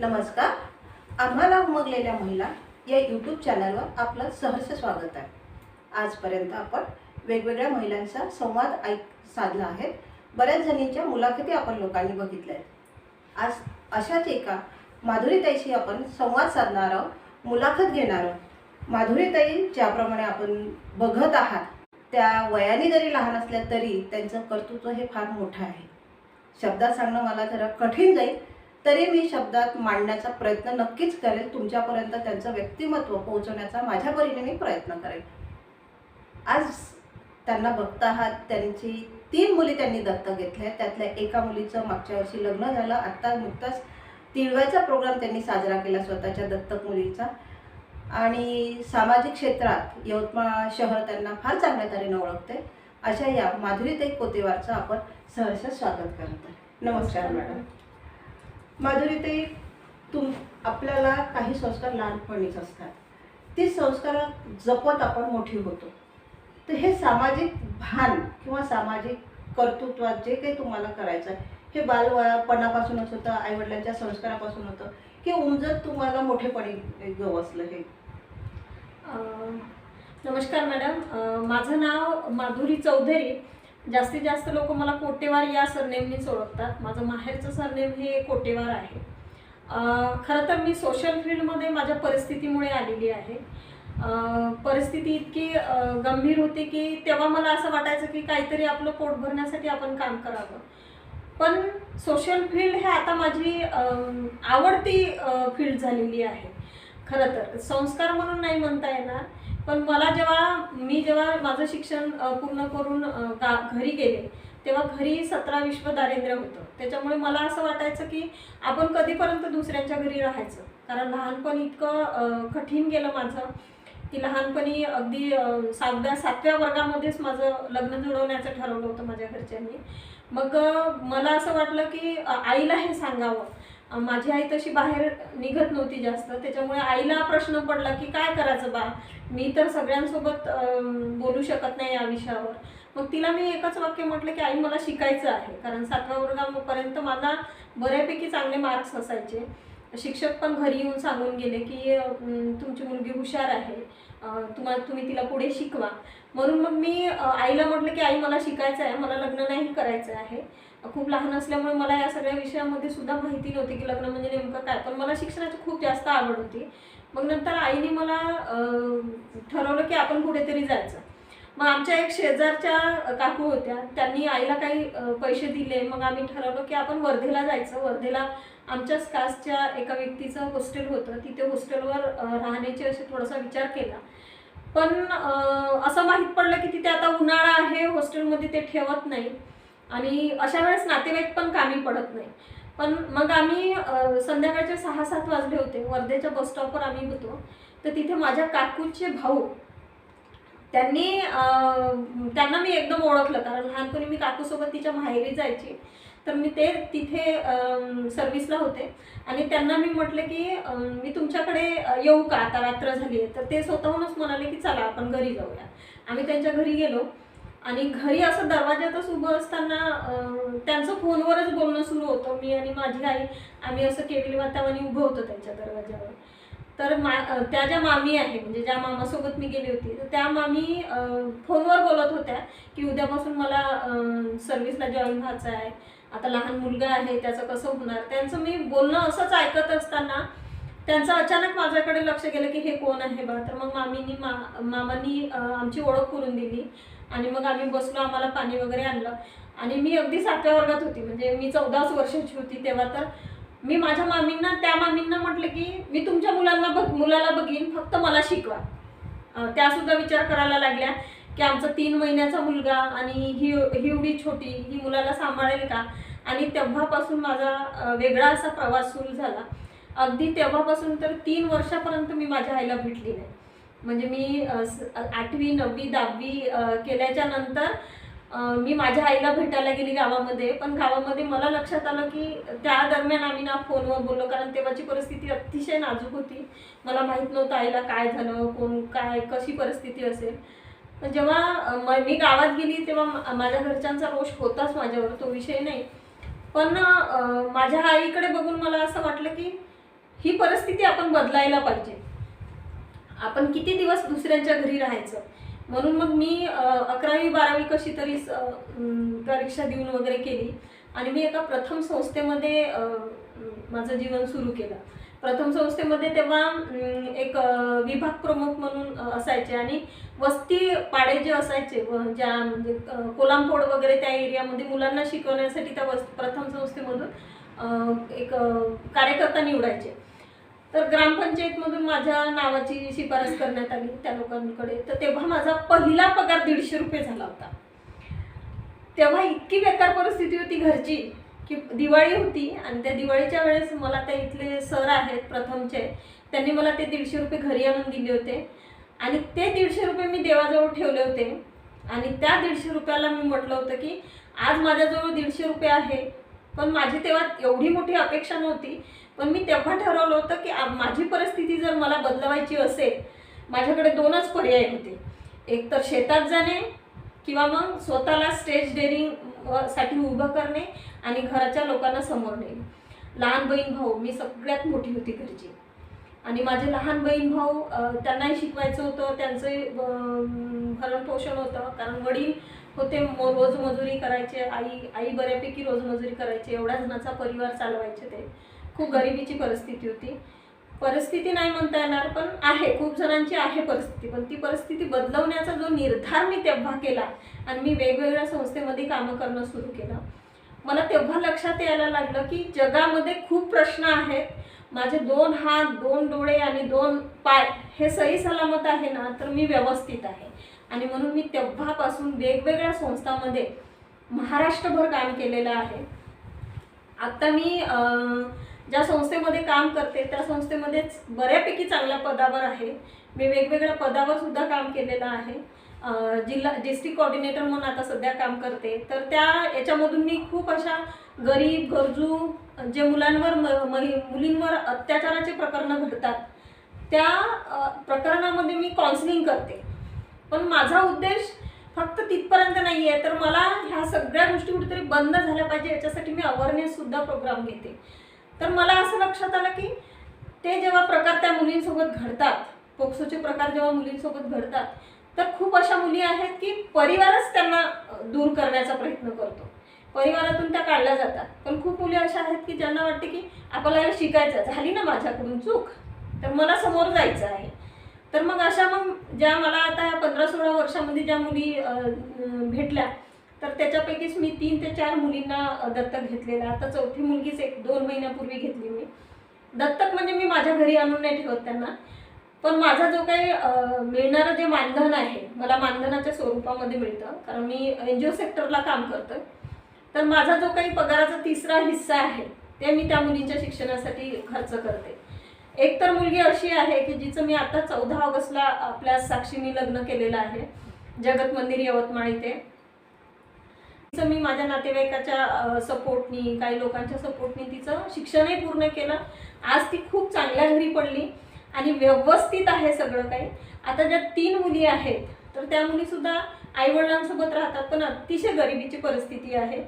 नमस्कार. आम्हाला उमगलेल्या महिला या यूट्यूब चॅनलवर आपलं सहर्ष स्वागत आहे. आजपर्यंत आपण वेगवेगळ्या महिलांचा संवाद ऐक साधला आहे. बऱ्याच जणींच्या मुलाखती आपण लोकांनी बघितल्या आहेत आज अशाच एका माधुरीताईशी आपण संवाद साधणार आहोत. मुलाखत घेणार आहोत. माधुरीताई ज्याप्रमाणे आपण बघत आहात त्या वयाने जरी लहान असल्या तरी त्यांचं कर्तृत्व हे फार मोठं आहे. शब्दात सांगणं मला जरा कठीण जाईल तरी मी शब्दात मांडण्याचा प्रयत्न नक्कीच करेल. तुमच्यापर्यंत त्यांचं व्यक्तिमत्व पोहोचवण्याचा माझ्या परीने मी प्रयत्न करेल. आज त्यांना बघता आहात त्यांची तीन मुली त्यांनी दत्तक घेतल्या. त्यातल्या एका मुलीचं मागच्या वर्षी लग्न झालं. आत्ता नुकताच तिळव्याचा प्रोग्राम त्यांनी साजरा केला स्वतःच्या दत्तक मुलीचा. आणि सामाजिक क्षेत्रात यवतमाळ शहर त्यांना फार चांगल्या तऱ्हेनं ओळखते. अशा या माधुरीताई कोतेवारचं आपण सहर्ष स्वागत करत आहे. नमस्कार मॅडम. माधुरीताई तुम आपल्याला काही संस्कार लहानपणीच असतात. ते संस्कार जपत आपण मोठी होतो. तर हे सामाजिक भान किंवा सामाजिक कर्तृत्वात जे काही तुम्हाला करायचं आहे हे बालपणापासूनच होतं आईवडिलांच्या संस्कारापासून होतं की उमजत तुम्हाला मोठेपणी गवसलं हे? नमस्कार मॅडम. माझं नाव माधुरी चौधरी. जास्तीत जास्त लोक मला कोटेवार या सरनेमनीच ओळखतात माझं माहेरचं सरनेम हे कोटेवार आहे. खरं तर मी सोशल फील्डमध्ये माझ्या परिस्थितीमुळे आलेली आहे. परिस्थिती इतकी गंभीर होती की तेव्हा मला असं वाटायचं की काहीतरी आपलं पोट भरण्यासाठी आपण काम करावं. पण सोशल फील्ड हे आता माझी आवडती फील्ड झालेली आहे. खरं तर संस्कार म्हणून नाही म्हणता येणार. पण मला जेव्हा मी जेव्हा माझं शिक्षण पूर्ण करून का गा घरी गेले तेव्हा घरी सतरा विश्व दारिद्र्य होतं. त्याच्यामुळे मला असं वाटायचं की आपण कधीपर्यंत दुसऱ्यांच्या घरी राहायचं? कारण लहानपणी इतकं कठीण गेलं माझं की लहानपणी अगदी सहाव्या सातव्या वर्गामध्येच माझं लग्न जुळवण्याचं ठरवलं होतं माझ्या घरच्यांनी. मग मला असं वाटलं की आईला हे सांगावं. माझी आई तशी बाहेर निघत नव्हती जास्त. त्याच्यामुळे आईला प्रश्न पडला की काय करायचं बा? मी तर सगळ्यांसोबत बोलू शकत नाही या विषयावर. मग तिला मी एकच वाक्य म्हटलं की आई मला शिकायचं आहे. कारण सातव्या वर्गापर्यंत मला बऱ्यापैकी चांगले मार्क्स असायचे. शिक्षक पण घरी येऊन सांगून गेले की तुमची मुलगी हुशार आहे. तुम्हाला तुम्ही तिला पुढे शिकवा. म्हणून मग मी आईला म्हटलं की आई मला शिकायचं आहे. मला लग्न नाही करायचं आहे. खूप लहान असल्यामुळे मला या सगळ्या विषयामध्ये सुद्धा माहिती नव्हती की लग्न म्हणजे नेमकं काय. पण मला शिक्षणाची खूप जास्त आवड होती. मग नंतर आईने मला ठरवलं की आपण कुठेतरी जायचं. मग आमच्या एक शेजारच्या काकू होत्या त्यांनी आईला काही पैसे दिले. मग आम्ही ठरवलं की आपण वर्धेला जायचं. वर्धेला आमच्याच कास्टच्या एका व्यक्तीचं हॉस्टेल होतं. तिथे हॉस्टेलवर राहण्याची असे थोडासा विचार केला. पण असं माहीत पडलं की तिथे आता उन्हाळा आहे. हॉस्टेलमध्ये ते ठेवत नाही. आणि अशा वेळेस नातेवाईक पण कामी पडत नाही. पण मग आम्ही संध्याकाळचे सहा सात वाजले होते. वर्धेच्या बस स्टॉपवर आम्ही होतो. तर तिथे माझ्या काकूचे भाऊ त्यांनी त्यांना मी एकदम ओळखलं. कारण लहानपणी मी काकूसोबत तिच्या माहेरी जायची. तर मी ते तिथे सर्व्हिसला होते. आणि त्यांना मी म्हटलं की मी तुमच्याकडे येऊ का? आता रात्र झाली आहे तर ते स्वतःहूनच म्हणाले की चला आपण घरी जाऊया. आम्ही त्यांच्या घरी गेलो. आणि घरी असं दरवाज्यातच उभं असताना त्यांचं फोनवरच बोलणं सुरू होतं. मी आणि माझी आई आम्ही असं केलेली वातावरणी उभं होतो त्यांच्या दरवाज्यावर. तर मा त्या ज्या मामी आहे म्हणजे ज्या मामासोबत मी गेली होती तर त्या मामी फोनवर बोलत होत्या की उद्यापासून मला सर्व्हिसला जॉईन व्हायचं आहे आता लहान मुलगा आहे त्याचं कसं होणार? त्यांचं मी बोलणं असंच ऐकत असताना त्यांचं अचानक माझ्याकडे लक्ष गेलं की हे कोण आहे बा? तर मग मामीनी मा मामांनी आमची ओळख करून दिली. आणि मग आम्ही बसलो आम्हाला पाणी वगैरे आणलं. आणि मी अगदी सातव्या वर्गात होती. म्हणजे मी चौदाच वर्षाची होती तेव्हा. तर मी माझ्या मामींना त्या मामींना म्हटलं की मी तुमच्या मुलांना बघ मुलाला बघीन. फक्त मला शिकवा. त्यासुद्धा विचार करायला लागल्या की आमचा तीन महिन्याचा मुलगा आणि ही ही एवढी छोटी ही मुलाला सांभाळेल का? आणि तेव्हापासून माझा वेगळा असा प्रवास सुरू झाला. अगदी तेव्हापासून तर तीन वर्षापर्यंत मी माझ्या आईला भेटली नाही. म्हणजे मी आठवी नववी दहावी केल्याच्यानंतर मी माझ्या आईला भेटायला गेली गावामध्ये. पण गावामध्ये मला लक्षात आलं की त्या दरम्यान आम्ही ना फोनवर बोललो कारण तेव्हाची परिस्थिती अतिशय नाजूक होती. मला माहीत नव्हतं आईला काय झालं कोण काय कशी परिस्थिती असेल. पण जेव्हा मी गावात गेली तेव्हा माझ्या घरच्यांचा रोष होताच माझ्यावर तो विषय नाही. पण माझ्या आईकडे बघून मला असं वाटलं की ही परिस्थिती आपण बदलायला पाहिजे. आपण किती दिवस दुसऱ्यांच्या घरी राहायचं? म्हणून मग मी अकरावी बारावी कशी तरी स- परीक्षा देऊन वगैरे केली. आणि मी एका प्रथम संस्थेमध्ये माझं जीवन सुरू केलं. प्रथम संस्थेमध्ये तेव्हा एक विभाग प्रमुख म्हणून असायचे. आणि वस्ती पाडे जे असायचे ज्या म्हणजे अ, कोलामपोड वगैरे त्या एरियामध्ये मुलांना शिकवण्यासाठी त्या वस् प्रथम संस्थेमधून एक कार्यकर्ता निवडायचे. तर ग्रामपंचायतमधून माझ्या नावाची शिफारस करण्यात आली त्या लोकांकडे. तर तेव्हा माझा पहिला पगार दीडशे रुपये झाला होता. तेव्हा इतकी बेकार परिस्थिती होती घरची की दिवाळी होती आणि त्या दिवाळीच्या वेळेस मला त्या इथले सर आहेत प्रथमचे त्यांनी मला ते दीडशे रुपये घरी आणून दिले होते. आणि ते दीडशे रुपये मी देवाजवळ ठेवले होते. आणि त्या दीडशे रुपयाला मी म्हटलं होतं की आज माझ्याजवळ दीडशे रुपये आहे पण माझी तेव्हा एवढी मोठी अपेक्षा नव्हती. पण मी तेव्हा ठरवलं होतं की माझी परिस्थिती जर मला बदलवायची असेल माझ्याकडे दोनच पर्याय होते. एक तर शेतात जाणे किंवा मग स्वतःला स्टेज डेअरिंगसाठी उभं करणे आणि घराच्या लोकांना समोर नेणे. लहान बहीण भाऊ मी सगळ्यात मोठी होती घरची. आणि माझे लहान बहीण भाऊ त्यांनाही शिकवायचं होतं त्यांचं भरणपोषण होतं. कारण वडील होते म- करायचे आई आई बऱ्यापैकी रोजमजुरी करायचे एवढ्या जणांचा परिवार चालवायचे ते. खूप गरिबीची परिस्थिती होती. परिस्थिती नाही म्हणता येणार पण आहे खूप जणांची आहे परिस्थिती. पण ती परिस्थिती बदलवण्याचा जो निर्धार मी तेव्हा केला आणि मी वेगवेगळ्या संस्थेमध्ये कामं करणं सुरू केलं मला तेव्हा लक्षात यायला लागलं की जगामध्ये खूप प्रश्न आहेत. माझे दोन हात दोन डोळे आणि दोन पाय हे सही सलामत आहे ना तर मी व्यवस्थित आहे. आणि म्हणून मी तेव्हापासून वेगवेगळ्या संस्थांमध्ये महाराष्ट्रभर काम केलेलं आहे. आत्ता मी ज्या संस्थेमध्ये काम करते त्या संस्थेमध्येच बऱ्यापैकी चांगल्या पदावर आहे. मी वेगवेगळ्या पदावर सुद्धा काम केलेलं आहे. जिल्हा डिस्ट्रिक्ट कोऑर्डिनेटर म्हणून आता सध्या काम करते. तर त्या याच्यामधून मी खूप अशा गरीब गरजू जे मुलांवर म- महि- मुलींवर अत्याचाराचे प्रकरणं घडतात त्या प्रकरणामध्ये मी काउन्सिलिंग करते. पण माझा उद्देश फक्त तिथपर्यंत नाही आहे तर मला ह्या सगळ्या गोष्टी कुठेतरी बंद झाल्या पाहिजे याच्यासाठी मी अवेअरनेससुद्धा प्रोग्राम घेते. तर मला असं लक्षात आलं की ते जेव्हा प्रकार त्या मुलींसोबत घडतात पोक्सोचे प्रकार जेव्हा मुलींसोबत घडतात तर खूप अशा मुली आहेत की परिवारच त्यांना दूर करण्याचा प्रयत्न करतो. परिवारातून त्या काढल्या जातात. पण खूप मुली अशा आहेत की ज्यांना वाटते की आपल्याला शिकायचं झाली ना माझ्याकडून चूक? तर मला समोर जायचं आहे. तर मग अशा मग ज्या मला आता पंधरा सोळा वर्षामध्ये ज्या मुली भेटल्या तर त्याच्यापैकीच मी तीन ते चार मुलींना दत्तक घेतलेलं. आहे. आता चौथी मुलगीच एक दोन महिन्यापूर्वी घेतली मी. दत्तक म्हणजे मी माझ्या घरी आणून नाही ठेवत त्यांना. पण माझा जो काही मिळणारं जे मानधन आहे मला मानधनाच्या स्वरूपामध्ये मिळतं. कारण मी एन जी ओ सेक्टरला काम करतं तर माझा जो काही पगाराचा तिसरा हिस्सा आहे ते मी त्या मुलींच्या शिक्षणासाठी खर्च करते. एक तर मुलगी अशी आहे की जिचं मी आता चौदा ऑगस्टला आपल्या साक्षीने लग्न केलेलं आहे. जगत मंदिर यवतमाळ इथे. तिचं मी माझ्या नातेवाईकाच्या सपोर्टनी काही लोकांच्या सपोर्टनी तिचं शिक्षणही पूर्ण केलं. आज ती खूप चांगल्या घरी पडली आणि व्यवस्थित आहे सगळं काही. आता ज्या तीन मुली आहेत तर त्या मुलीसुद्धा आईवडिलांसोबत राहतात पण अतिशय गरिबीची परिस्थिती आहे.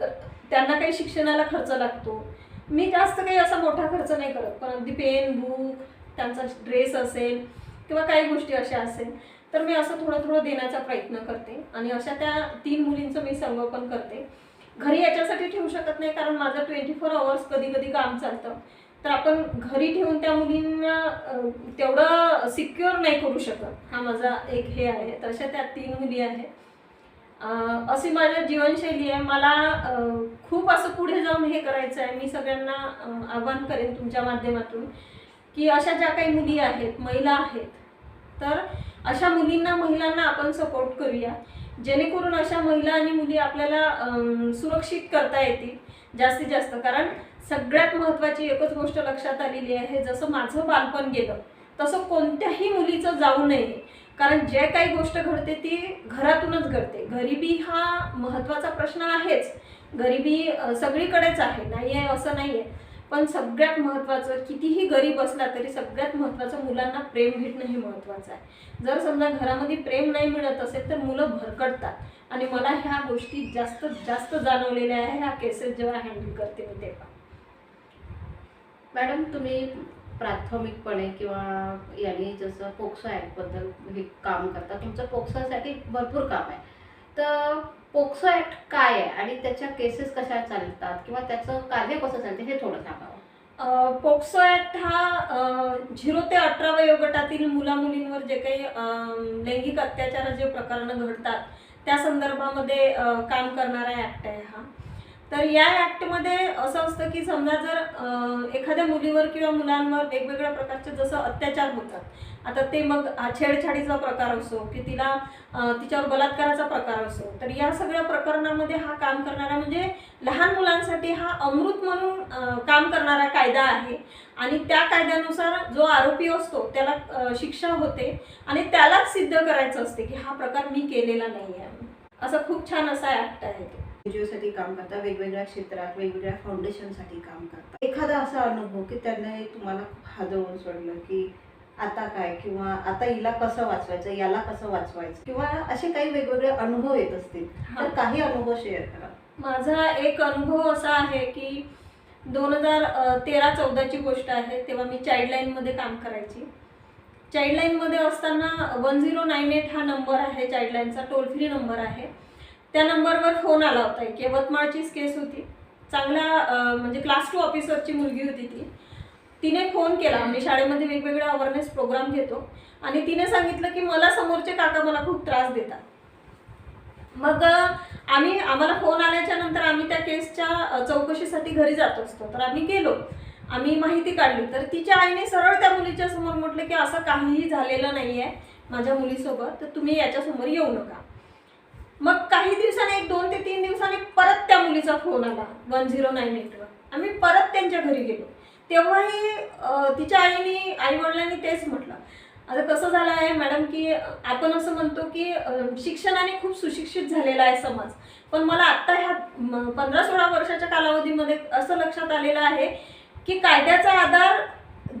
तर त्यांना काही शिक्षणाला खर्च लागतो. मी जास्त काही असा मोठा खर्च नाही करत पण अगदी पेन बुक त्यांचा ड्रेस असेल किंवा काही गोष्टी अशा असेल. तर मी असं थोडं थोडं देण्याचा प्रयत्न करते. आणि अशा त्या तीन मुलींचं मी संगोपन करते. घरी याच्यासाठी ठेवू शकत नाही कारण माझं ट्वेंटी फोर आवर्स कधी कधी काम चालतं. तर आपण घरी ठेवून त्या मुलींना तेवढं सिक्युअर नाही करू शकत. हा माझा एक हे आहे. तर अशा त्या तीन मुली आहेत. अशी माझ्या जीवनशैली आहे. मला खूप असं पुढे जाऊन हे करायचं आहे. मी सगळ्यांना आवाहन करेन तुमच्या माध्यमातून की अशा ज्या काही मुली आहेत महिला आहेत तर अशा मुलींना महिलांना आपण सपोर्ट करूया. जेणेकरून अशा महिला आणि मुली आपल्याला सुरक्षित करता येतील जास्तीत जास्त. कारण सगळ्यात महत्त्वाची एकच गोष्ट लक्षात आलेली आहे जसं माझं बालपण गेलं तसं कोणत्याही मुलीचं जाऊ नये. कारण जे काही गोष्ट घडते ती घरातूनच घडते. गरिबी हा महत्त्वाचा प्रश्न आहेच. गरिबी सगळीकडेच आहे. नाही आहे असं नाही आहे पण सगळ्यात महत्त्वाचं कितीही गरीब असला तरी सगळ्यात महत्त्वाचं मुलांना प्रेम भेटणं हे महत्त्वाचं आहे. जर समजा घरामध्ये प्रेम नाही मिळत असेल तर मुलं भरकटतात. आणि मला ह्या गोष्टी जास्त जास्त जाणवलेल्या आहे ह्या केसेस जेव्हा हँडल करते मी तेव्हा. मॅडम तुम्ही प्राथमिकपणे किंवा यांनी जसं पोक्सो ॲक्टबद्दल हे काम करता तुमचं पोक्सोसाठी भरपूर काम आहे. तर पोक्सो ॲक्ट काय आहे? आणि त्याच्या केसेस कशा चालतात? किंवा त्याचं कार्य कसं चालते? हे थोडं सांगावं. पोक्सो ॲक्ट हा झिरो ते अठरा वयोगटातील मुला मुलींवर जे काही लैंगिक अत्याचार जे प्रकरणं घडतात त्या संदर्भामध्ये काम करणारा ॲक्ट आहे हा. तर या ॲक्टमध्ये असं असतं की समजा जर एखाद्या मुलीवर किंवा मुलांवर वेगवेगळ्या प्रकारचे जसं अत्याचार होतात आता ते मग छेडछाडीचा प्रकार असो की तिला तिच्यावर बलात्काराचा प्रकार असो तर या सगळ्या प्रकरणामध्ये हा काम करणारा म्हणजे लहान मुलांसाठी हा अमृत म्हणून काम करणारा कायदा आहे. आणि त्या कायद्यानुसार जो आरोपी असतो त्याला शिक्षा होते आणि त्यालाच सिद्ध करायचं असते की हा प्रकार मी केलेला नाही आहे असं खूप छान असा ॲक्ट आहे तो. एनजीओसाठी काम करता वेगवेगळ्या क्षेत्रात वेगवेगळ्या फाउंडेशनसाठी काम करता. एखादा असा अनुभव की त्याने तुम्हाला खूप हादरवून सोडलं की आता काय? किंवा आता हिला कसं वाचवायचं? याला कसं वाचवायचं? किंवा असे काही वेगवेगळे अनुभव येत असतील. तर काही अनुभव शेअर करा. माझा एक अनुभव असा आहे की दोन हजार तेरा चौदाची गोष्ट आहे. तेव्हा मी चाइल्डलाईनमध्ये काम करायची. चाइल्डलाईनमध्ये असताना वन झिरो नाईन एट हा नंबर आहे चाइल्डलाईनचा टोल फ्री नंबर आहे. त्या नंबरवर फोन आला होता. एक यवतमाळचीच केस होती. चांगल्या म्हणजे क्लास टू ऑफिसरची मुलगी होती ती. तिने फोन केला. आम्ही शाळेमध्ये वेगवेगळे अवेअरनेस प्रोग्राम घेतो. आणि तिने सांगितलं की मला समोरचे काका मला खूप त्रास देतात. मग आम्ही आम्हाला फोन आल्याच्यानंतर आम्ही त्या केसच्या चौकशीसाठी घरी जात असतो. तर आम्ही गेलो. आम्ही माहिती काढली. तर तिच्या आईने सरळ त्या मुलीच्या समोर म्हटलं की असं काहीही झालेलं नाही आहे माझ्या मुलीसोबत. तर तुम्ही याच्यासमोर येऊ नका. मग काही दिवसांनी एक दोन ते तीन दिवसांनी परत त्या मुलीचा फोन आला वन झिरो नाईन एटवर आम्ही परत त्यांच्या घरी गेलो. तेव्हाही तिच्या आईने आई वडिलांनी तेच म्हटलं. आता कसं झालं आहे मॅडम की आपण असं म्हणतो की शिक्षणाने खूप सुशिक्षित झालेला आहे समाज. पण मला आत्ता ह्या पंधरा सोळा वर्षाच्या कालावधीमध्ये असं लक्षात आलेलं आहे की कायद्याचा आधार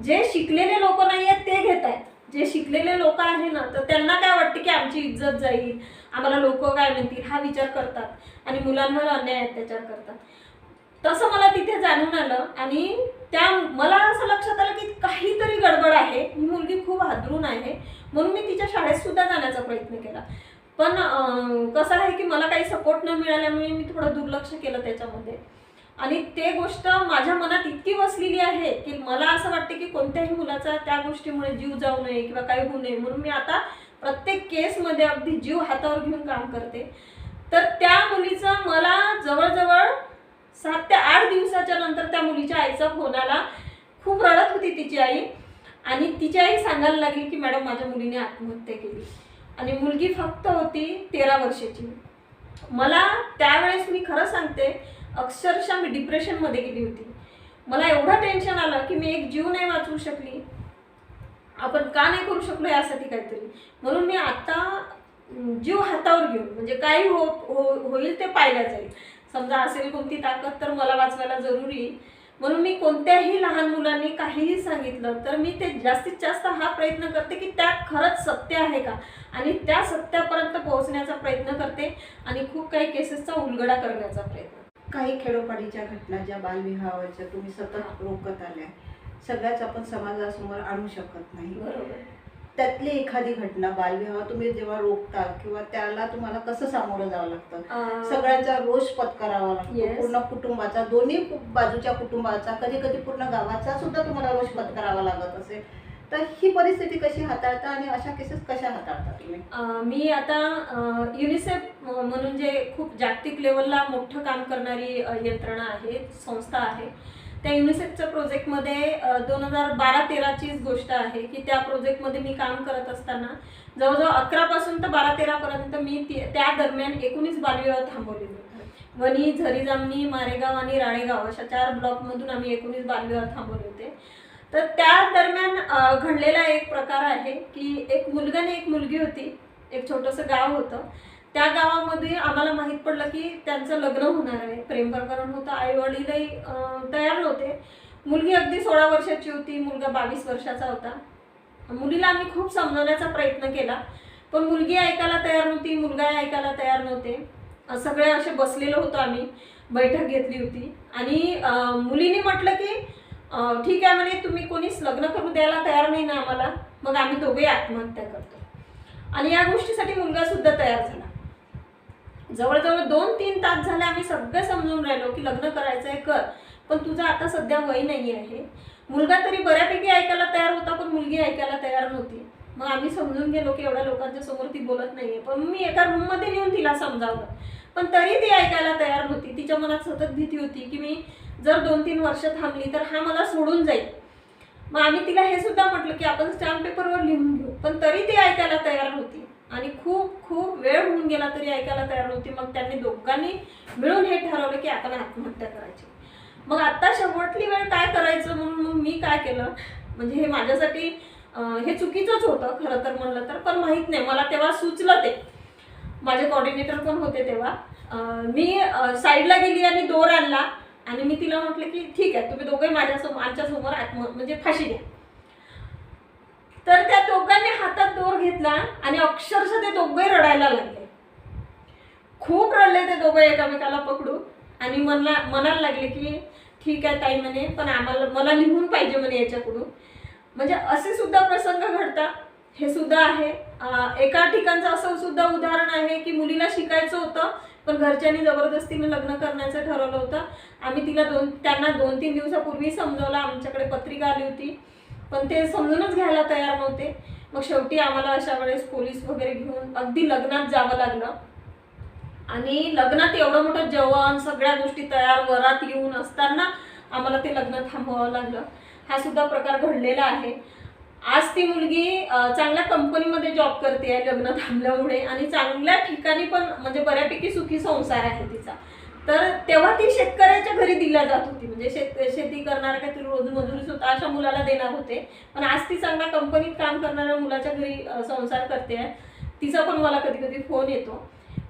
जे शिकलेले लोक नाही आहेत ते घेत आहेत जे शिकलेले लोक आहे ना तर त्यांना काय वाटतं की आमची इज्जत जाईल? आम्हाला लोक काय म्हणतील? हा विचार करतात. आणि मुलांवर अन्याय अत्याचार करतात. तसं मला तिथे जाणून आलं आणि त्या मला असं लक्षात आलं की काहीतरी गडबड आहे. ही मुलगी खूप हादरून आहे. म्हणून मी तिच्या शाळेत सुद्धा जाण्याचा प्रयत्न केला. पण कसं आहे की मला काही सपोर्ट न मिळाल्यामुळे मी थोडं दुर्लक्ष केलं त्याच्यामध्ये. आणि ते गोष्ट माझ्या मनात इतकी बसलेली आहे की मला असं वाटते की कोणत्याही मुलाचा त्या गोष्टीमुळे जीव जाऊ नये किंवा काही होऊ नये. म्हणून मी आता प्रत्येक केसमध्ये अगदी जीव हातावर घेऊन काम करते. तर त्या मुलीचं मला जवळजवळ सात ते आठ दिवसाच्या नंतर त्या मुलीच्या आईचा फोन आला. खूप रडत होती तिची आई. आणि तिची आई सांगायला लागली की मॅडम माझ्या मुलीने आत्महत्या केली. आणि मुलगी फक्त होती तेरा वर्षाची. मला त्यावेळेस मी खरं सांगते अक्षरशः मी डिप्रेशनमध्ये गेली होती. मला एवढं टेन्शन आलं की मी एक जीव नाही वाचवू शकली. आपण का नाही करू शकलो यासाठी काहीतरी. म्हणून मी आत्ता जीव हातावर घेऊन म्हणजे काही हो हो- होईल ते पाहिलं जाईल. समजा असेल कोणती ताकद तर मला वाचवायला जरुरी. म्हणून मी कोणत्याही लहान मुलांनी काहीही सांगितलं तर मी ते जास्तीत जास्त हा प्रयत्न करते की त्यात खरंच सत्य आहे का? आणि त्या सत्यापर्यंत पोहोचण्याचा प्रयत्न करते आणि खूप काही केसेसचा उलगडा करण्याचा प्रयत्न काही खेडोपाडीच्या घटना ज्या बालविवाहाच्या तुम्ही सतत रोखत आल्या सगळ्याच आपण समाजासमोर आणू शकत नाही. बरोबर. त्यातली एखादी घटना बालविवाह तुम्ही जेव्हा रोखता किंवा त्याला तुम्हाला कसं सामोरं जावं लागतं? सगळ्यांचा रोष पत्करावा लागतो. पूर्ण कुटुंबाचा दोन्ही बाजूच्या कुटुंबाचा कधी कधी पूर्ण गावाचा सुद्धा तुम्हाला रोष पत्करावा लागत असेल. तर ही परिस्थिती कशी हाताळता आणि अशा केसेस कशा हाताळता तुम्ही? मी आता युनिसेफ म्हणून जे खूप जागतिक लेवलला मोठं काम करणारी यंत्रणा आहे संस्था आहे त्या युनिसेफच्या प्रोजेक्टमध्ये दोन हजार बारा तेराचीच गोष्ट आहे की त्या प्रोजेक्टमध्ये मी काम करत असताना जवळजवळ अकरापासून तर बारा तेरापर्यंत मी त्या दरम्यान एकोणीस बालविवाह थांबवलेले होते. वणी झरीजामणी मारेगाव आणि राळेगाव अशा चार ब्लॉकमधून आम्ही एकोणीस बालविवाह थांबवले होते. तर त्या दरम्यान घडलेला एक प्रकार आहे की एक मुलगा आणि एक मुलगी होती. एक छोटंसं गाव होतं. त्या गावामध्ये आम्हाला माहीत पडलं की त्यांचं लग्न होणार आहे. प्रेम प्रकरण होतं. आई वडीलही तयार नव्हते. मुलगी अगदी सोळा वर्षाची होती. मुलगा बावीस वर्षाचा होता. मुलीला आम्ही खूप समजवण्याचा प्रयत्न केला. पण मुलगी ऐकायला तयार नव्हती. मुलगाही ऐकायला तयार नव्हते. सगळे असे बसलेलो होतो आम्ही. बैठक घेतली होती. आणि मुलीने म्हटलं की ठीक आहे म्हणे तुम्ही कोणीच लग्न करू द्यायला तयार नाही ना आम्हाला. मग आम्ही दोघे आत्महत्या करतो. आणि या गोष्टीसाठी मुलगा सुद्धा तयार झाला. जवळजवळ दोन तीन तास झाले आम्ही सगळं समजून राहिलो की लग्न करायचं आहे कर. पण तुझं आता सध्या वय नाही आहे मुलगा तरी बऱ्यापैकी ऐकायला तयार होता पण मुलगी ऐकायला तयार नव्हती. मग आम्ही समजून गेलो की एवढ्या लोकांच्या समोर ती बोलत नाही आहे पण मी एका रूममध्ये नेऊन तिला समजावलं. पण तरी ती ऐकायला तयार नव्हती. तिच्या मनात सतत भीती होती की मी जर दोन तीन वर्ष थांबली तर हा मला सोडून जाईल. मग आम्ही तिला हे सुद्धा म्हटलं की आपण स्टॅम्प पेपरवर लिहून घेऊ. पण तरी ती ऐकायला तयार होती. आणि खूप खूप वेळ होऊन गेला तरी ऐकायला तयार होती. मग त्यांनी दोघांनी मिळून हे ठरवलं की आपण आत्महत्या करायची. मग आता शेवटली वेळ काय करायचं म्हणून मग मी काय केलं? म्हणजे हे माझ्यासाठी हे चुकीचंच होतं. खरं तर म्हणलं तर पण माहीत नाही. मला तेव्हा सुचलं ते. माझे कॉर्डिनेटर पण होते तेव्हा? मी साईडला गेली आणि दोर आणला. आणि मी तिला म्हटलं की ठीक आहे तुम्ही दोघे माझ्यासमोर आमच्यासमोर आत्म म्हणजे फाशी द्या. तर त्या दोघांनी हातात दोर घेतला आणि अक्षरशः ते दोघे रडायला लागले. खूप रडले ते दोघे एकामेकाला पकडून आणि मला म्हणायला लागले की ठीक आहे ताई म्हणे पण आम्हाला मला लिहून पाहिजे म्हणे याच्याकडून. म्हणजे असे सुद्धा प्रसंग घडतात. हे सुद्धा आहे. एका ठिकाणचं असं सुद्धा उदाहरण आहे की मुलीला शिकायचं होतं पण घरच्यांनी जबरदस्तीने लग्न करण्याचं ठरवलं होतं. आम्ही तिला दोन त्यांना दोन तीन दिवसापूर्वी समजवलं आमच्याकडे पत्रिका आली होती. पण ते समजूनच घ्यायला तयार नव्हते. मग शेवटी आम्हाला अशा वेळेस पोलीस वगैरे घेऊन अगदी लग्नात जावं लागलं. आणि लग्नात एवढं मोठं जेवण सगळ्या गोष्टी तयार वरात येऊन असताना आम्हाला ते लग्न थांबवावं लागलं. हा सुद्धा प्रकार घडलेला आहे. आज ती मुलगी चांगल्या कंपनीमध्ये जॉब करते आहे लग्न थांबल्यामुळे आणि चांगल्या ठिकाणी पण म्हणजे बऱ्यापैकी सुखी संसार आहे तिचा. तर तेव्हा ती शेतकऱ्याच्या घरी दिल्या जात होती. म्हणजे शेत शेती करणारा काहीतरी रोजमजुरी सुद्धा अशा मुलाला देणार होते. पण आज ती चांगल्या कंपनीत काम करणाऱ्या मुलाच्या घरी संसार करते आहे. तिचा पण मला कधी कधी फोन येतो.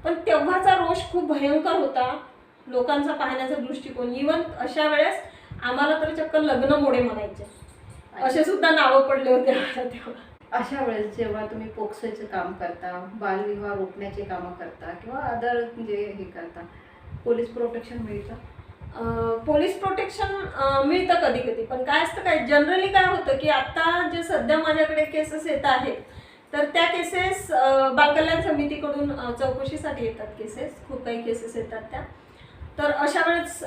पण तेव्हाचा रोष खूप भयंकर होता. लोकांचा पाहण्याचा दृष्टिकोन. इवन अशा वेळेस आम्हाला तर चक्क लग्न मोडे म्हणायचे. असे सुद्धा नावं पडले होते तेव्हा. अशा वेळेस जेव्हा तुम्ही पोक्सोचं काम करता बालविवाह रोखण्याचे कामं करता किंवा अदर म्हणजे हे करता पोलीस प्रोटेक्शन मिळतं? पोलीस प्रोटेक्शन मिळतं कधी कधी पण काय असतं काय जनरली काय होतं की आता जे सध्या माझ्याकडे केसेस येत आहेत तर त्या केसेस बालकल्याण समितीकडून चौकशीसाठी येतात केसेस खूप काही केसेस येतात त्या. तर अशा वेळेस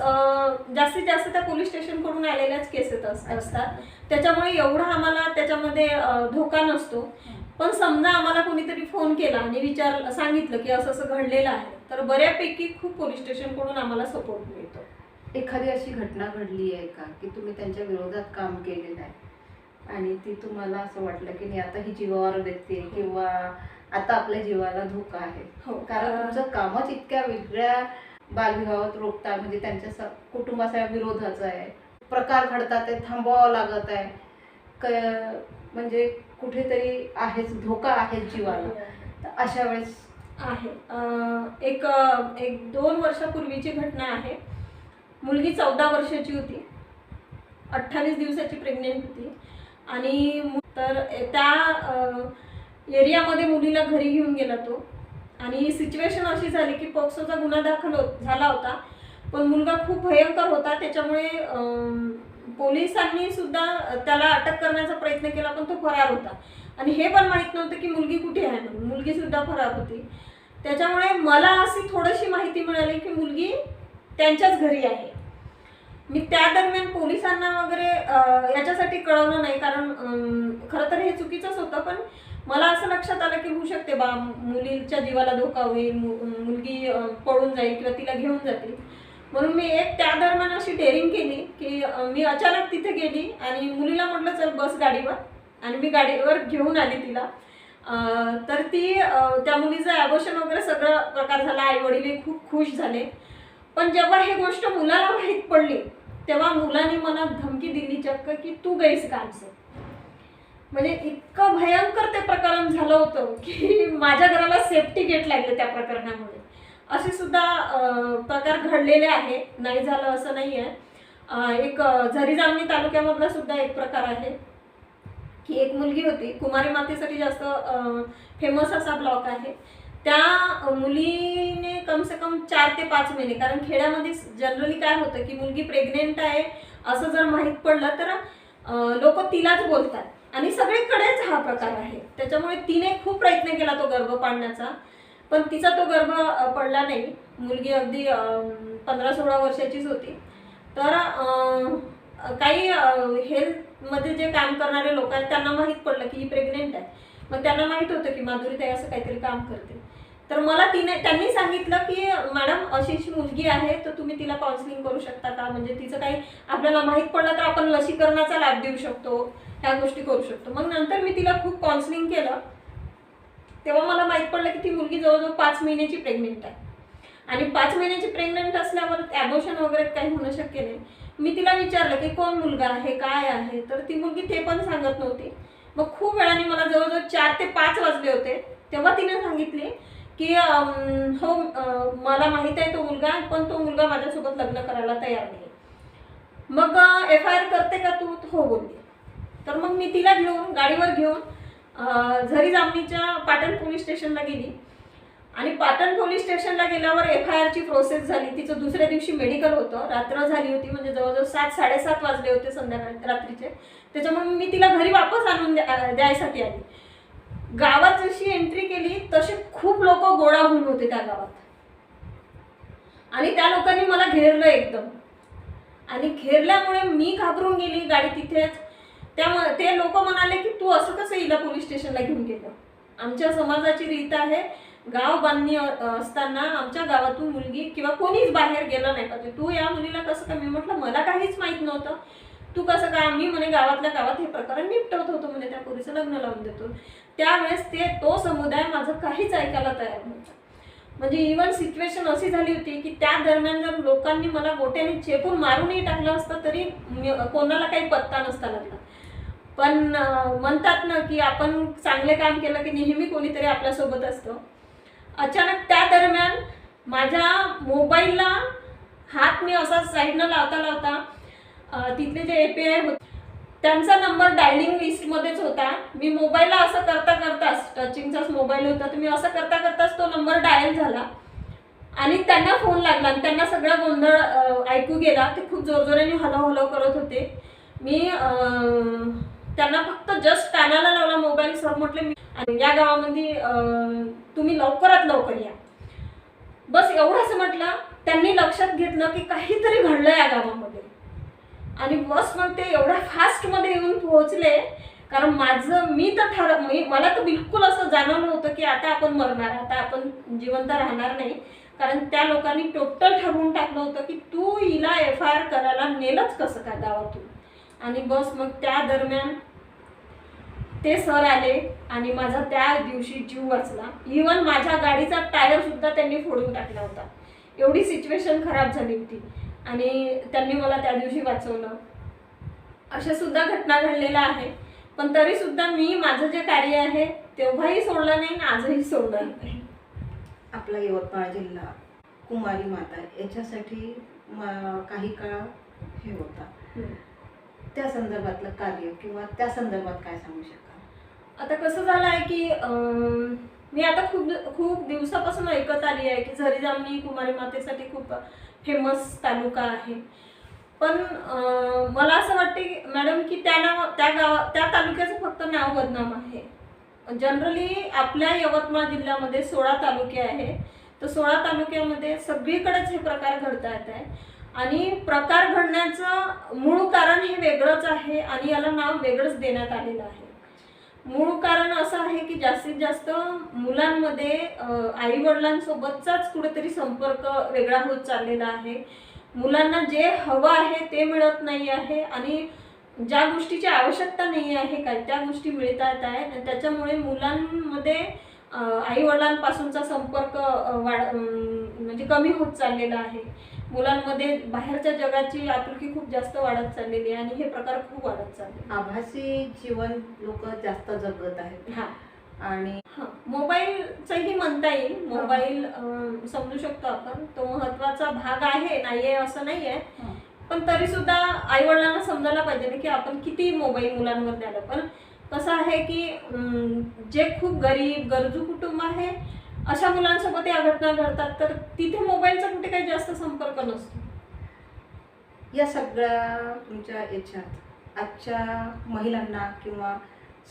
जास्तीत जास्त त्या पोलीस स्टेशनकडून आलेल्याच केसेस असतात. त्याच्यामुळे एवढा आम्हाला त्याच्यामध्ये धोका नसतो. पण समजा आम्हाला कोणीतरी फोन केला आणि विचार सांगितलं की असं असं घडलेलं आहे तर बऱ्यापैकी खूप पोलीस स्टेशनकडून आम्हाला सपोर्ट मिळतो. एखादी अशी घटना घडली आहे का की तुम्ही त्यांच्या विरोधात काम केलेलं आहे? आणि ती तुम्हाला असं वाटलं की नाही आता ही जीवावर देते किंवा आता आपल्या जीवाला धोका आहे? हो. कारण तुमचं कामच इतक्या वेगळ्या बालविवाहात रोखतात म्हणजे त्यांच्या स- कुटुंबाचा विरोधाचा आहे. प्रकार घडतात ते थांबवावं लागत आहे. क म्हणजे कुठेतरी आहेच धोका आहे जीवाला. तर अशा वेळेस आहे. एक एक दोन वर्षापूर्वीची घटना आहे. मुलगी चौदा वर्षाची होती. अठ्ठावीस दिवसाची प्रेग्नेंट होती. आणि तर त्या एरियामध्ये मुलीला घरी घेऊन गेला तो. आणि सिच्युएशन अशी झाली की पोक्सोचा गुन्हा दाखल होत झाला होता. पण मुलगा खूप भयंकर होता त्याच्यामुळे पोलिसांनी सुद्धा त्याला अटक करण्याचा प्रयत्न केला पण तो फरार होता. आणि हे पण माहीत नव्हतं की मुलगी कुठे आहे म्हणून. मुलगीसुद्धा फरार होती. त्याच्यामुळे मला अशी थोडीशी माहिती मिळाली की मुलगी त्यांच्याच घरी आहे. मी त्या दरम्यान पोलिसांना वगैरे याच्यासाठी कळवलं नाही कारण खरं तर हे चुकीचंच होतं पण मला असं लक्षात आलं की होऊ शकते बा मुलीच्या जीवाला धोका होईल मु- मुलगी पळून जाईल किंवा तिला घेऊन जातील. म्हणून मी एक त्या दरम्यान अशी डेअरिंग केली की मी अचानक तिथे गेली आणि मुलीला म्हटलं चल बस गाडीवर. आणि मी गाडीवर घेऊन आली तिला. तर ती त्या मुलीचं ॲबोशन वगैरे सगळं प्रकार झाला. आई वडीलही खूप खुश झाले. पण जेव्हा ही गोष्ट मुलाला माहीत पडली तेव्हा मुलाने मला धमकी दिली चक्क की तू गैस काढसे म्हणजे इतकं भयंकर ते प्रकरण झालं होतं की माझ्या घराला सेफ्टी गेट लागले त्या प्रकरणामुळे. असे सुद्धा प्रकार घडलेले आहे. नाही झालं असं नाही आहे एक अं, झरी जामणी तालुक्यामधला सुद्धा एक प्रकार आहे की एक मुलगी होती. कुमारी मातेसाठी जास्त फेमस असा ब्लॉक आहे. त्या मुलीने कम से कम चार ते पाच महिने कारण खेड्यामध्ये जनरली काय होतं की मुलगी प्रेग्नेंट आहे असं जर माहीत पडलं तर लोक तिलाच बोलतात. आणि सगळीकडेच हा प्रकार आहे. त्याच्यामुळे तिने खूप प्रयत्न केला तो गर्भ पाडण्याचा. पण तिचा तो गर्भ पडला नाही. मुलगी अगदी पंधरा सोळा वर्षाचीच होती. तर काही हेल्थमध्ये जे काम करणारे लोक आहेत त्यांना माहीत पडलं की ही प्रेग्नेंट आहे. मग त्यांना माहीत होतं की माधुरी ताई असं काहीतरी काम करते. तर मला तिने त्यांनी सांगितलं की मॅडम अशी अशी मुलगी आहे तर तुम्ही तिला काउन्सिलिंग करू शकता का? म्हणजे तिचं काही आपल्याला माहीत पडलं तर आपण लसीकरणाचा लाभ देऊ शकतो. ह्या गोष्टी करू शकतो. मग नंतर मी तिला खूप काउन्सिलिंग केलं. तेव्हा मला माहीत पडलं की ती मुलगी जवळजवळ पाच महिन्याची प्रेग्नेंट आहे. आणि पाच महिन्याची प्रेग्नंट असल्यावर ॲबोशन वगैरे काही होणं शक्य नाही. मी तिला विचारलं की कोण मुलगा आहे काय आहे? तर ती मुलगी ते पण सांगत नव्हती. मग खूप वेळाने मला जवळजवळ चार ते पाच वाजले होते. तेव्हा तिने सांगितले की हो मला माहीत आहे तो मुलगा पण तो मुलगा माझ्यासोबत लग्न करायला तयार नाही. मग एफ आय आर करते का तू? हो बोलली. तर मग मी तिला घेऊन गाडीवर घेऊन झरी जामणीच्या पाटण पोलीस स्टेशनला गेली. आणि पाटण पोलीस स्टेशनला गेल्यावर एफ आय आरची प्रोसेस झाली. तिचं दुसऱ्या दिवशी मेडिकल होतं. रात्र झाली होती म्हणजे जवळजवळ सात साडेसात वाजले होते संध्याकाळी रात्रीचे. त्याच्यामुळे मी तिला घरी वापस आणून द्या- द्यायसाठी आली. गावात जशी एंट्री केली तसे खूप लोक गोळा होऊन होते त्या गावात. आणि त्या लोकांनी मला घेरलं एकदम. आणि घेरल्यामुळे मी घाबरून गेली गाडी तिथेच. त्यामुळे ते लोक म्हणाले की तू असं कसं हिला पोलीस स्टेशनला घेऊन गेलं? आमच्या समाजाची रीत आहे गाव बांधणी असताना आमच्या गावातून मुलगी किंवा कोणीच बाहेर गेलं नाही पाहिजे. तू या मुलीला कसं काय मी म्हटलं मला काहीच माहीत नव्हतं. तू कसं काय मी म्हणे गावातल्या गावात हे प्रकरण निपटवत होतो म्हणे त्या पोरीचं लग्न लावून देतो त्यावेळेस ते तो समुदाय माझं काहीच ऐकायला तयार नव्हता. म्हणजे इव्हन सिच्युएशन अशी झाली होती की त्या दरम्यान जर लोकांनी मला गोट्याने चेपून मारूनही टाकलं असतं तरी कोणाला काही पत्ता नसता लागला. पण म्हणतात ना की आपण चांगले काम केलं की नेहमी कोणीतरी आपल्यासोबत असतं. अचानक त्या दरम्यान माझ्या मोबाईलला हात मी असा साईडनं लावता लावता तिथले जे ए पी आय होते त्यांचा नंबर डायलिंग लिस्टमध्येच होता. मी मोबाईलला असं करता करताच टचिंगचाच मोबाईल होता तर मी असं करता करताच तो नंबर डायल झाला. आणि त्यांना फोन लागला आणि त्यांना सगळा गोंधळ ऐकू गेला. ते खूप जोरजोराने हलव हलव करत होते. मी त्यांना फक्त जस्ट कानाला लावला मोबाईल सर म्हटले मी आणि या गावामध्ये तुम्ही लवकरात लवकर या. बस एवढंच म्हटलं त्यांनी लक्षात घेतलं की काहीतरी घडलं या गावामध्ये. आणि बस मग ते एवढ्या फास्टमध्ये येऊन पोहोचले कारण माझं मी तर ठर मी मला तर बिलकुल असं जाणवलं होतं की आता आपण मरणार आता आपण जिवंत राहणार नाही. कारण त्या लोकांनी टोटल ठरवून टाकलं होतं की तू हिला एफ आय आर करायला नेलंच कसं काय गावातून. आणि बस मग त्या दरम्यान ते सर आले आणि माझा त्या दिवशी जीव वाचला. इवन माझ्या गाडीचा टायर सुद्धा त्यांनी फोडून टाकला होता. एवढी सिच्युएशन खराब झाली होती. आणि त्यांनी मला त्या दिवशी वाचवलं. अशा सुद्धा घटना घडलेल्या आहे पण तरी सुद्धा मी माझं जे कार्य आहे तेव्हाही सोडलं नाही आणि आजही सोडलं नाही. आपला यवतमाळ जिल्हा कुमारी माता याच्यासाठी म- काही काळ हे होता. त्या संदर्भातलं कार्य किंवा त्या संदर्भात काय सांगू शकाल आता कसं झालं आहे की मी आता खूप खूप दिवसापासून ऐकत आली आहे की झरी जामणी कुमारी मातेसाठी खूप फेमस तालुका आहे. पण मला असं वाटते की मॅडम की त्या नाव त्या गाव त्या तालुक्याचं फक्त नाव बदनाम आहे. जनरली आपल्या यवतमाळ जिल्ह्यामध्ये सोळा तालुके आहे. तर सोळा तालुक्यामध्ये सगळीकडेच हे प्रकार घडता येत आहे. आणि प्रकार घडण्याचं मूळ कारण हे वेगळंच आहे आणि याला नाव वेगळंच देण्यात आलेलं आहे. मूळ कारण असं आहे की जास्तीत जास्त मुलांमध्ये आई वडिलांसोबतचाच कुठेतरी संपर्क वेगळा होत चाललेला आहे. मुलांना जे हवं आहे ते मिळत नाही आहे आणि ज्या गोष्टीची आवश्यकता नाही आहे काय त्या गोष्टी मिळता येत आहेत आणि त्याच्यामुळे मुलांमध्ये आई वडिलांपासूनचा संपर्क वाढ म्हणजे कमी होत चाललेला आहे. मुलांमध्ये बाहेरच्या जगाची आपुलकी खूप जास्त वाढत चाललेली आहे आणि हे प्रकार खूप वाढत चालले आभासी जीवन लोक जास्त जगत आहेत. हा. आणि हा. मोबाईलचंही म्हणता येईल. मोबाईल समजू शकतो आपण. तो महत्त्वाचा भाग आहे नाहीये असं नाहीये. पण तरी सुद्धा आई वडिलांना समजायला पाहिजे ना की आपण किती मोबाईल मुलांवर द्यायला. पण कसं आहे की जे खूप गरीब गरजू कुटुंब आहे अशा मुलांसोबत या घटना घडतात तर तिथे मोबाईलचा कुठे काही जास्त संपर्क नसतो. या सगळ्या तुमच्या याच्यात आजच्या महिलांना किंवा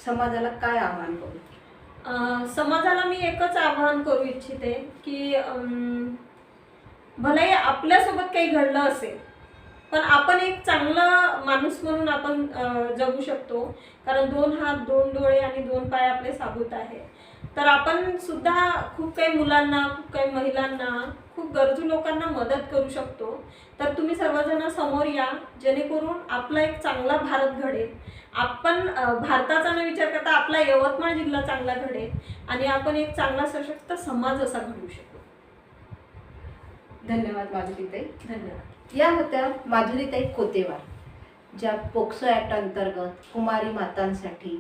समाजाला काय आव्हान करू समाजाला मी एकच आवाहन करू इच्छिते की अं, भलेही आपल्यासोबत काही घडलं असेल पण आपण एक चांगला माणूस म्हणून आपण जगू शकतो. कारण दोन हात दोन डोळे आणि दोन पाय आपले साबूत आहे तर आपण सुद्धा खूप काही मुलांना खूप काही महिलांना खूप गरजू लोकांना मदत करू शकतो. तर तुम्ही सर्वजण समोर या जेणेकरून आपला एक चांगला भारत घडेल. आपण भारताचा न विचार करता आपला यवतमाळ जिल्हा चांगला घडेल आणि आपण एक चांगला सशक्त समाज असा घडवू शकू. धन्यवाद माधुरीताई. धन्यवाद. या होत्या माधुरीताई कोतेवार ज्या पोक्सो ॲक्ट अंतर्गत कुमारी मातांसाठी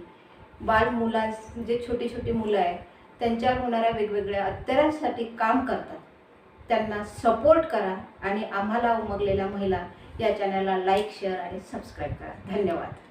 बाल मुलां जे म्हणजे छोटी छोटी मुलं आहेत त्यांच्यावर होणाऱ्या वेगवेगळ्या अत्यारांसाठी काम करतात. त्यांना सपोर्ट करा आणि आम्हाला उमगलेल्या महिला या चॅनलला लाईक शेअर आणि सबस्क्राईब करा. धन्यवाद.